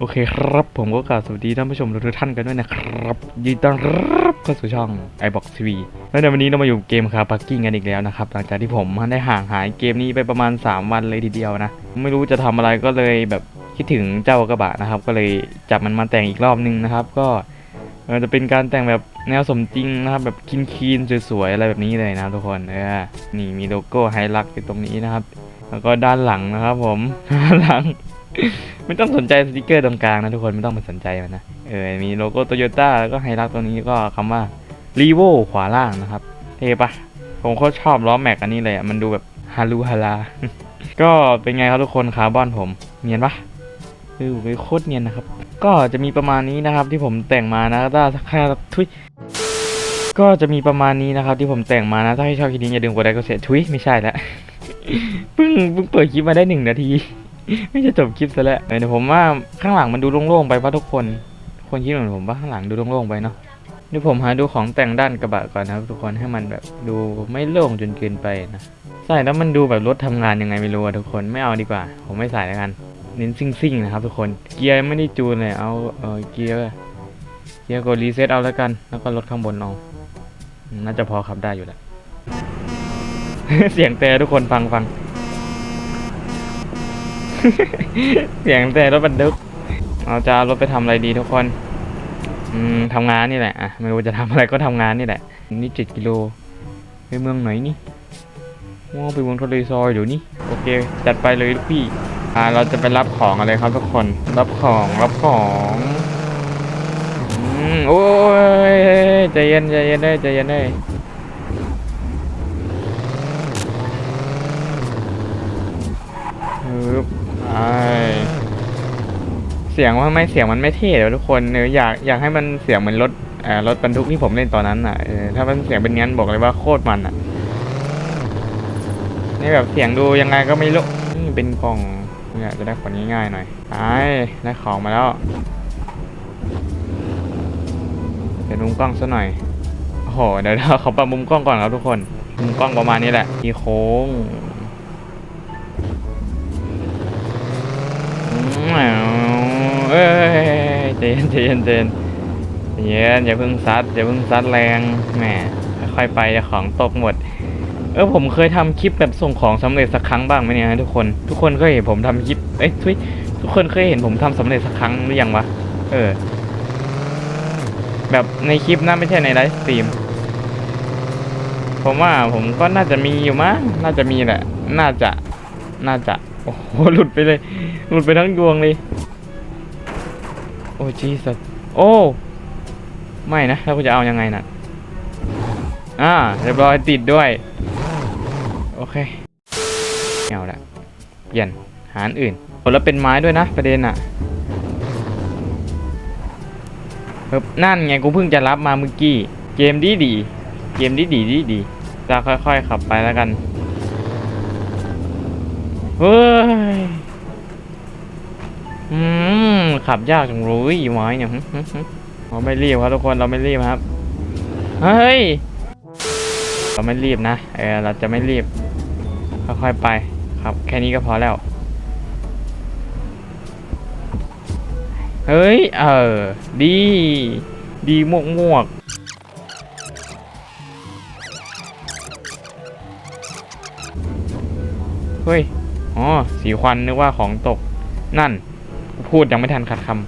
โอเคครับ ผมก็กล่าวสวัสดีท่านผู้ชมทุกท่านกันด้วยนะครับยินดีต้อนรับเข้าสู่ช่อง iBox TV และในวันนี้เรามาอยู่เกมคาร์ปักกิ้งกันอีกแล้วนะครับหลังจากที่ผมได้ห่างหายเกมนี้ไปประมาณ 3 วันเลยทีเดียวนะ ไม่รู้จะทำอะไรก็เลยแบบคิดถึงเจ้ากระบะนะครับ ก็เลยจับมันมาแต่งอีกรอบนึงนะครับ ก็จะเป็นการแต่งแบบแนวสมจริงนะครับ แบบคีนๆสวยๆอะไรแบบนี้เลยนะทุกคนเออนี่มีโลโก้ไฮลักอยู่ตรงนี้นะครับ แล้วก็ด้านหลังนะครับ ผมด้านหลัง ไม่ต้องสนใจสติกเกอร์ตรงกลางนะทุกคนไม่ต้องไปสนใจมันนะเออมีโลโก้โตโยต้าแล้วก็ไฮรักตัวนี้ก็คำว่า r e v o ขวาล่างนะครับเท่ปะผมโคตรชอบล้อแม็กอันนี้เลยอะมันดูแบบฮารูฮาราก็เป็นไงครับทุกคนคาร์บอนผม เนียนปะเออโคตรเนียนนะครับ ก็จะมีประมาณนี้นะครับที่ผมแต่งมานะถ้าแค่ทุยก็จะมีประมาณนี้นะครับที่ผมแต่งมานะ ถ้าให้ชอบคลิปนี้อย่าลืมกดไลค์กดแชร์ทุยไม่ใช่แล้วเพิ่งเพิ่งเปิดคลิปมาได้หนึ่งนาที ไม่จะจบคลิปซะแล้วเดี๋ยวผมว่าข้างหลังมันดูโล่งๆไปป่ะทุกคน คนคิดเหมือนผมว่าข้างหลังดูโล่งๆไปเนาะเดี๋ยวผมหาดูของแต่งด้านกระบะก่อนนะครับทุกคนให้มันแบบดูไม่โล่งจนเกินไปนะใส่แล้วมันดูแบบรถทำงานยังไงไม่รู้อะทุกคนไม่เอาดีกว่า ผมไม่ใส่แล้วกัน เน้นซิ่งๆนะครับทุกคนเกียร์ไม่ได้จูนเลยเอาเออเกียร์เกียร์กดรีเซ็ตเอาแล้วกัน แล้วก็ลดข้างบนเอาน่าจะพอขับได้อยู่แหละเสียงแต่ทุกคนฟังฟัง เสียงแต่รถบรรทุกเราจะรถไปทำอะไรดีทุกคน อืมทำงานนี่แหละอะไม่รู้จะทำอะไรก็ทำงานนี่แหละ นี่เจ็ดกิโลไปเมืองไหนนี่ว้าไปเมืองทะเลซอยเดี๋ยวนี้โอเค จัดไปเลยลูกพี่อ่าเราจะไปรับของอะไรครับทุกคน รับของรับของอืมโอ้ยใจเย็นใจเย็นได้ใจเย็นได้ปึ๊บ เสียงว่าไม่เสียงมันไม่เท่เลยทุกคนเอออยากอยากให้มันเสียงเหมือนรถเอ่อรถบรรทุกที่ผมเล่นตอนนั้นอะเออถ้ามันเสียงเป็นงั้นบอกเลยว่าโคตรมันอะนี่แบบเสียงดูยังไงก็ไม่รู้นี่เป็นกล่องเนี่ยจะได้ขนง่ายๆหน่อยไปได้ของมาแล้วเดี๋ยวมุมกล้องซะหน่อยโอ้โหเดี๋ยวเราขอปรับมุมกล้องก่อนครับทุกคนมุมกล้องประมาณนี้แหละมีโค้ง เอ้ยใจเย็นใจเย็นใจเย็นใจเย็นอย่าเพิ่งซัดอย่าเพิ่งซัดแรงแหมค่อยไปของตกหมด เออผมเคยทำคลิปแบบส่งของสำเร็จสักครั้งบ้างไหมเนี่ยทุกคนทุกคนเคยเห็นผมทำคลิปเอ้ยทุยทุกคนเคยเห็นผมทำสำเร็จสักครั้งหรือยังวะเออ แบบในคลิปนะไม่ใช่ในไลฟ์สตรีมผมว่าผมก็น่าจะมีอยู่มั้งน่าจะมีแหละ น่าจะ น่าจะ โอ้โหหลุดไปเลย หลุดไปทั้งดวงเลย โอ้จีสัสโอ้ ไม่นะแล้วกูจะเอายังไงน่ะอ่าเรียบร้อยติดด้วย โอเคเอาละเปลี่ยนหาอันอื่นโอ้แล้วเป็นไม้ด้วยนะ ประเด็นอะเฮ้นั่นไงกูเพิ่งจะรับมาเมื่อกี้ เกมดีดี เกมดีดีดีดีจะค่อยๆขับไปแล้วกัน เฮ้ย อืม ขับยากจังเลยไม้เนี่ยเราไม่รีบครับทุกคนเราไม่รีบครับ เฮ้ย เราไม่รีบนะ เออเราจะไม่รีบ ค่อยๆไป ครับ แค่นี้ก็พอแล้ว เฮ้ย เออ ดี ดีมวกมวกเฮ้ย อ๋อ สีควันนึกว่าของตก นั่น พูดยังไม่ทันขัดคำ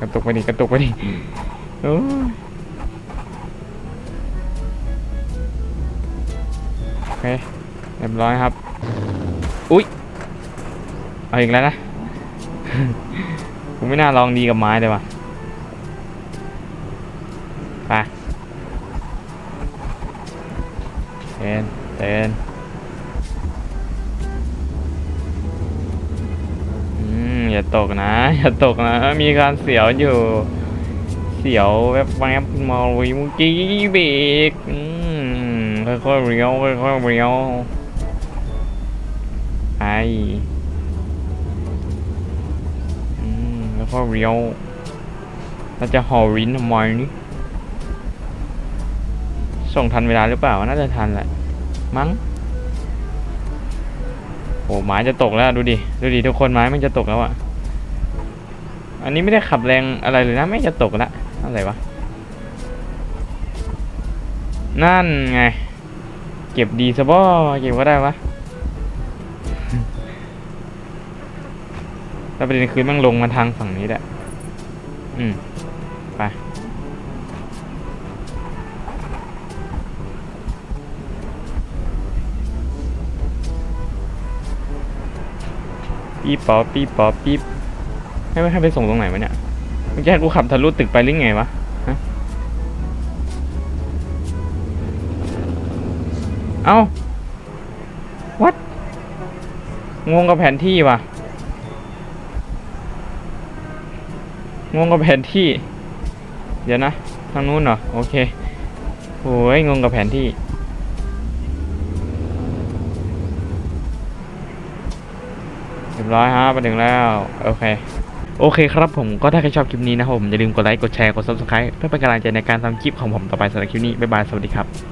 กระตุกไปดิกระตุกไปดิโอเคเรียบร้อยครับ อุ๊ย เอาอีกแล้วนะผมไม่น่าลองดีกับไม้เลยว่ะไป นอย่าตกนะ อย่าตกนะ มีการเสียวอยู่ เสียวแวบแวบมาวิมื่อกี้เบรกอืมค่อยๆเลี้ยวค่อยๆเลี้ยวไปอืมแล้วก็เลี้ยวเราจะห่อริ้นทำไมนี่ส่งทันเวลาหรือเปล่า น่าจะทันแหละ มั้งโหไม้จะตกแล้วดูดิดูดิทุกคนไม้มันจะตกแล้วอะอันนี้ไม่ได้ขับแรงอะไรเลยนะไม่จะตกละอะไรวะนั่นไง เก็บดีซะบ่เก็บก็ได้วะแล้วประเด็นคือมันลงมาทางฝั่งนี้แหละอืมไป ปี๊ปอปี๊ปอปี๊ให้ไม่ให้ไปส่งตรงไหนวะเนี่ยเมื่อกี้กูขับทะลุตึกไปหรือไงวะเอ้า what งงกับแผนที่ว่ะ งงกับแผนที่ เดี๋ยวนะ ทางนู้นเหรอ โอเคโอ้ยงงกับแผนที่ ร้อยฮะมาถึงแล้วโอเคโอเคครับผมก็ถ้าใครชอบคลิปนี้นะครับผมอย่าลืมกดไลค์กดแชร์กดซับสไคร b e เพื่อเป็นกำลังใจในการทำคลิปของผมต่อไปสำหรับคลิปนี้บ๊ายบายสวัสดีครับ